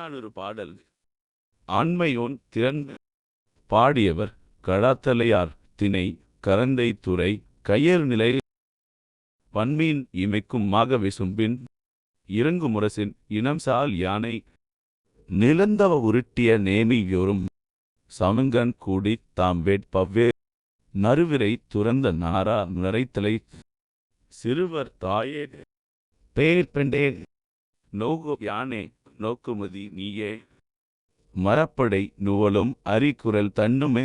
புறநானூறு பாடல். ஆண்மையோன் திறன் பாடியவர் கடாத்தலையார் திணை கரந்தை துறை கையர் நிலை பன்மீன் இமைக்கும் மாக விசும்பின் இறங்கு முரசின் இனம் சால் யானை நிலந்தவ உருட்டிய நேமியோரும் சமங்கன் கூடி தாம் வேட்பவ்வே நறுவிரை துறந்த நாரா நரைத்தலை சிறுவர் தாயே பேர் பெண்டே நோகு யானே நோக்குமதி நீயே. மரப்படை நுவலும் அரிக்குரல் தன்னுமே.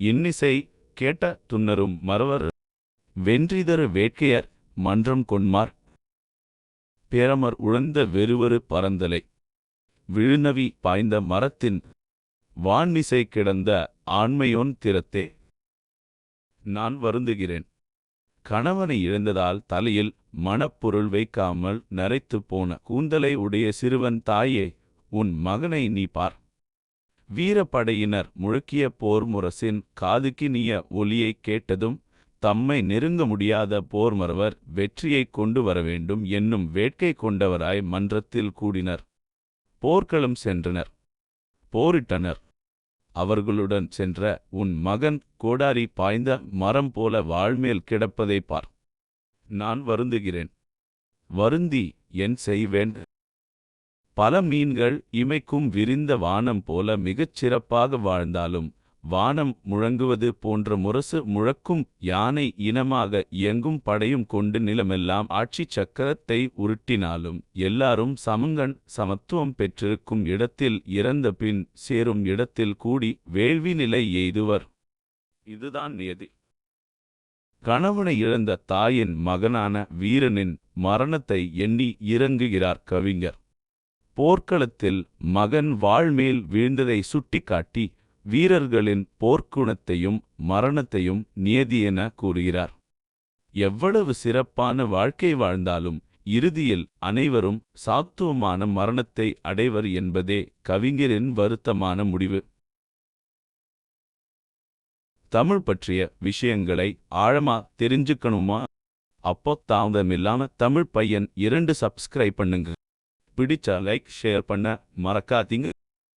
இன்னிசை கேட்ட துன்னரும் மறவர். வென்றிதரு வேட்கையர் மன்றம் கொன்மார். பேரமர் உழந்த வெறுவரு பரந்தலை. விழுநவி பாய்ந்த மரத்தின் வான்மிசை கிடந்த ஆண்மையோன் திறத்தே. நான் வருந்துகிறேன். கணவனை இழந்ததால் தலையில் மணப்பொருள் வைக்காமல் நரைத்துப் போன கூந்தலை உடைய சிறுவன் தாயே உன் மகனை நீ பார். வீரப்படையினர் முழக்கிய போர் முரசின் காதுக்கினிய ஒலியைக் கேட்டதும் தம்மை நெருங்க முடியாத போர்மறவர் வெற்றியைக் கொண்டு வர வேண்டும் என்னும் வேட்கை கொண்டவராய் மன்றத்தில் கூடினர். போர்க்களம் சென்றனர். போரிட்டனர். அவர்களுடன் சென்ற உன் மகன் கோடாரி பாய்ந்த மரம் போல வாழ்மேல் கிடப்பதை பார். நான் வருந்துகிறேன். வருந்தி என் செய்வேன். பல மீன்கள் இமைக்கும் விரிந்த வானம் போல மிகச் சிறப்பாக வாழ்ந்தாலும் வானம் முழங்குவது போன்ற முரசு முழக்கும் யானை இனமாக இயங்கும் படையும் கொண்டு நிலமெல்லாம் ஆட்சி சக்கரத்தை உருட்டினாலும் எல்லாரும் சமங்கன் சமத்துவம் பெற்றிருக்கும் இடத்தில் இறந்த பின் சேரும் இடத்தில் கூடி வேள்வி நிலை எய்துவர். இதுதான் நியதி. கணவனை இழந்த தாயின் மகனான வீரனின் மரணத்தை எண்ணி இறங்குகிறார் கவிஞர். போர்க்களத்தில் மகன் வாழ்மேல் வீழ்ந்ததை சுட்டிக்காட்டி வீரர்களின் போர்க்குணத்தையும் மரணத்தையும் நியதி என கூறுகிறார். எவ்வளவு சிறப்பான வாழ்க்கை வாழ்ந்தாலும் இறுதியில் அனைவரும் சாத்துவமான மரணத்தை அடைவர் என்பதே கவிஞரின் வருத்தமான முடிவு. தமிழ் பற்றிய விஷயங்களை ஆழமா தெரிஞ்சுக்கணுமா? அப்போ தாமதமில்லாம தமிழ் பையன் இரண்டு சப்ஸ்கிரைப் பண்ணுங்க. பிடிச்சா லைக் ஷேர் பண்ண மறக்காதீங்க.